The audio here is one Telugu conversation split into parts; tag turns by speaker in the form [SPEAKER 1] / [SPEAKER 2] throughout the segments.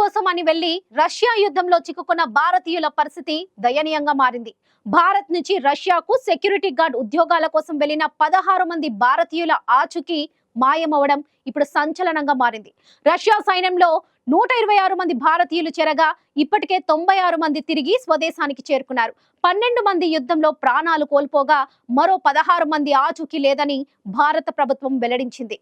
[SPEAKER 1] కోసం అని వెళ్ళి రష్యా యుద్ధంలో చిక్కుకున్న భారతీయుల పరిస్థితి దయనీయంగా మారింది. భారత్ నుంచి రష్యాకు సెక్యూరిటీ గార్డ్ ఉద్యోగాల కోసం వెళ్ళిన పదహారు మంది భారతీయుల ఆచూకీ మాయమవడం ఇప్పుడు సంచలనంగా మారింది. రష్యా సైన్యంలో నూట ఇరవై ఆరు మంది భారతీయులు చేరగా ఇప్పటికే తొంభై ఆరు మంది తిరిగి స్వదేశానికి చేరుకున్నారు. పన్నెండు మంది యుద్ధంలో ప్రాణాలు కోల్పోగా మరో పదహారు మంది ఆచూకీ లేదని భారత ప్రభుత్వం వెల్లడించింది.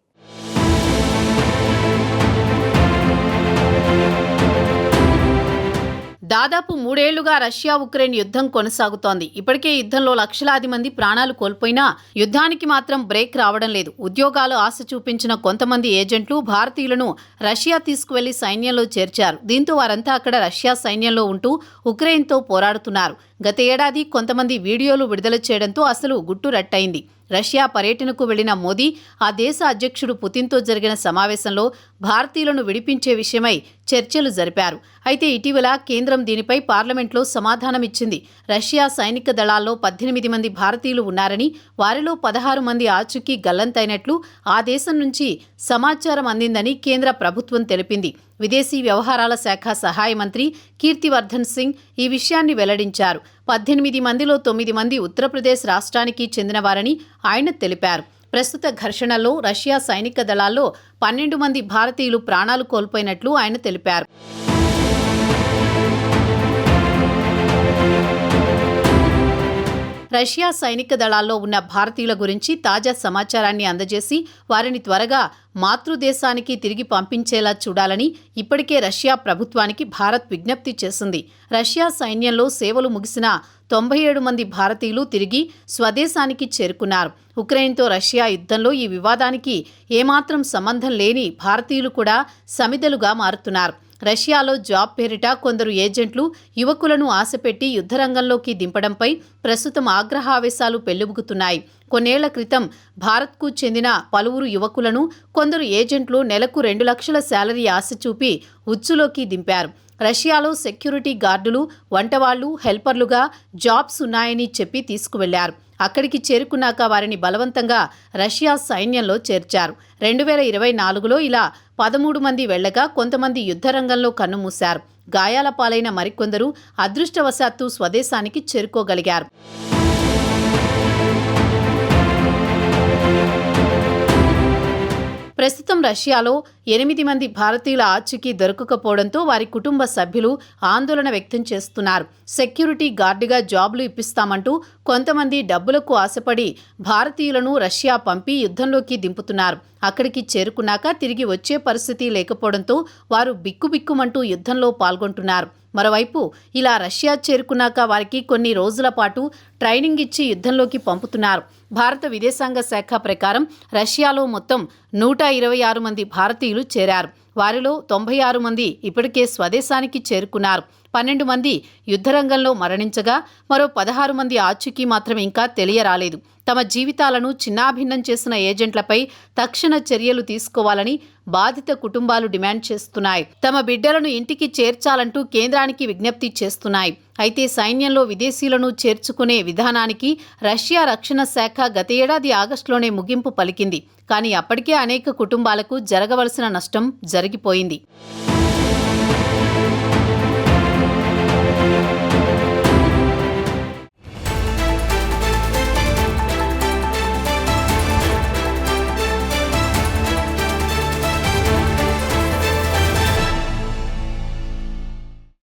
[SPEAKER 2] దాదాపు మూడేళ్ళుగా రష్యా ఉక్రెయిన్ యుద్ధం కొనసాగుతోంది. ఇప్పటికే యుద్ధంలో లక్షలాది మంది ప్రాణాలు కోల్పోయినా యుద్ధానికి మాత్రం బ్రేక్ రావడం లేదు. ఉద్యోగాలు ఆశ చూపించిన కొంతమంది ఏజెంట్లు భారతీయులను రష్యా తీసుకువెళ్ళి సైన్యంలో చేర్చారు. దీంతో వారంతా అక్కడ రష్యా సైన్యంలో ఉంటూ ఉక్రెయిన్తో పోరాడుతున్నారు. గత ఏడాది కొంతమంది వీడియోలు విడుదల చేయడంతో అసలు గుట్టు రట్టయింది. రష్యా పర్యటనకు వెళ్ళిన మోదీ ఆ దేశ అధ్యక్షుడు పుతిన్తో జరిగిన సమావేశంలో భారతీయులను విడిపించే విషయమై చర్చలు జరిపారు. అయితే ఇటీవల కేంద్రం దీనిపై పార్లమెంట్లో సమాధానమిచ్చింది రష్యా సైనిక దళాల్లో పద్దెనిమిది మంది భారతీయులు ఉన్నారని వారిలో పదహారు మంది ఆచూకీ గల్లంతైనట్లు ఆ దేశం నుంచి సమాచారం అందిందని కేంద్ర ప్రభుత్వం తెలిపింది. విదేశీ వ్యవహారాల శాఖ సహాయ మంత్రి కీర్తివర్ధన్ సింగ్ ఈ విషయాన్ని వెల్లడించారు. పద్దెనిమిది మందిలో తొమ్మిది మంది ఉత్తరప్రదేశ్ రాష్ట్రానికి చెందినవారని ఆయన తెలిపారు. ప్రస్తుత ఘర్షణలో రష్యా సైనిక దళాల్లో పన్నెండు మంది భారతీయులు ప్రాణాలు కోల్పోయినట్లు ఆయన తెలిపారు. రష్యా సైనిక దళాల్లో ఉన్న భారతీయుల గురించి తాజా సమాచారాన్ని అందజేసి వారిని త్వరగా మాతృదేశానికి తిరిగి పంపించేలా చూడాలని ఇప్పటికే రష్యా ప్రభుత్వానికి భారత్ విజ్ఞప్తి చేసింది. రష్యా సైన్యంలో సేవలు ముగిసిన తొంభై ఏడు మంది భారతీయులు తిరిగి స్వదేశానికి చేరుకున్నారు. ఉక్రెయిన్తో రష్యా యుద్ధంలో ఈ వివాదానికి ఏమాత్రం సంబంధం లేని భారతీయులు కూడా సమిదలుగా మారుతున్నారు. రష్యాలో జాబ్ పేరిట కొందరు ఏజెంట్లు యువకులను ఆశపెట్టి యుద్ధరంగంలోకి దింపడంపై ప్రస్తుతం ఆగ్రహావేశాలు పెల్లుబుకుతున్నాయి కొన్నేళ్ళ క్రితం భారత్కు చెందిన పలువురు యువకులను కొందరు ఏజెంట్లు నెలకు రెండు లక్షల శాలరీ ఆశ చూపి ఉచ్చులోకి దింపారు. రష్యాలో సెక్యూరిటీ గార్డులు వంటవాళ్ళు హెల్పర్లుగా జాబ్స్ ఉన్నాయని చెప్పి తీసుకువెళ్ళారు. అక్కడికి చేరుకున్నాక వారిని బలవంతంగా రష్యా సైన్యంలో చేర్చారు. రెండు వేల ఇరవై నాలుగులో ఇలా పదమూడు మంది వెళ్ళగా కొంతమంది యుద్ధరంగంలో కన్నుమూశారు. గాయాల పాలైన మరికొందరు అదృష్టవశాత్తు స్వదేశానికి చేరుకోగలిగారు. ప్రస్తుతం రష్యాలో ఎనిమిది మంది భారతీయుల ఆచూకీ దొరకకపోవడంతో వారి కుటుంబ సభ్యులు ఆందోళన వ్యక్తం చేస్తున్నారు. సెక్యూరిటీ గార్డుగా జాబ్లు ఇప్పిస్తామంటూ కొంతమంది డబ్బులకు ఆశపడి భారతీయులను రష్యా పంపి యుద్ధంలోకి దింపుతున్నారు. అక్కడికి చేరుకున్నాక తిరిగి వచ్చే పరిస్థితి లేకపోవడంతో వారు బిక్కుబిక్కుమంటూ యుద్ధంలో పాల్గొంటున్నారు. మరోవైపు ఇలా రష్యా చేరుకున్నాక వారికి కొన్ని రోజుల పాటు ట్రైనింగ్ ఇచ్చి యుద్ధంలోకి పంపుతున్నారు. భారత విదేశాంగ శాఖ ప్రకారం రష్యాలో మొత్తం నూట ఇరవై ఆరు మంది భారతీయులు చేరారు. వారిలో తొంభై ఆరు మంది ఇప్పటికే స్వదేశానికి చేరుకున్నారు. పన్నెండు మంది యుద్ధరంగంలో మరణించగా మరో పదహారు మంది ఆచూకీ మాత్రం ఇంకా తెలియరాలేదు. తమ జీవితాలను చిన్నాభిన్నం చేసిన ఏజెంట్లపై తక్షణ చర్యలు తీసుకోవాలని బాధిత కుటుంబాలు డిమాండ్ చేస్తున్నాయి. తమ బిడ్డలను ఇంటికి చేర్చాలంటూ కేంద్రానికి విజ్ఞప్తి చేస్తున్నాయి. అయితే సైన్యంలో విదేశీయులను చేర్చుకునే విధానానికి రష్యా రక్షణ శాఖ గత ఏడాది ఆగస్టులోనే ముగింపు పలికింది. కానీ అప్పటికే అనేక కుటుంబాలకు జరగవలసిన నష్టం జరిగిపోయింది.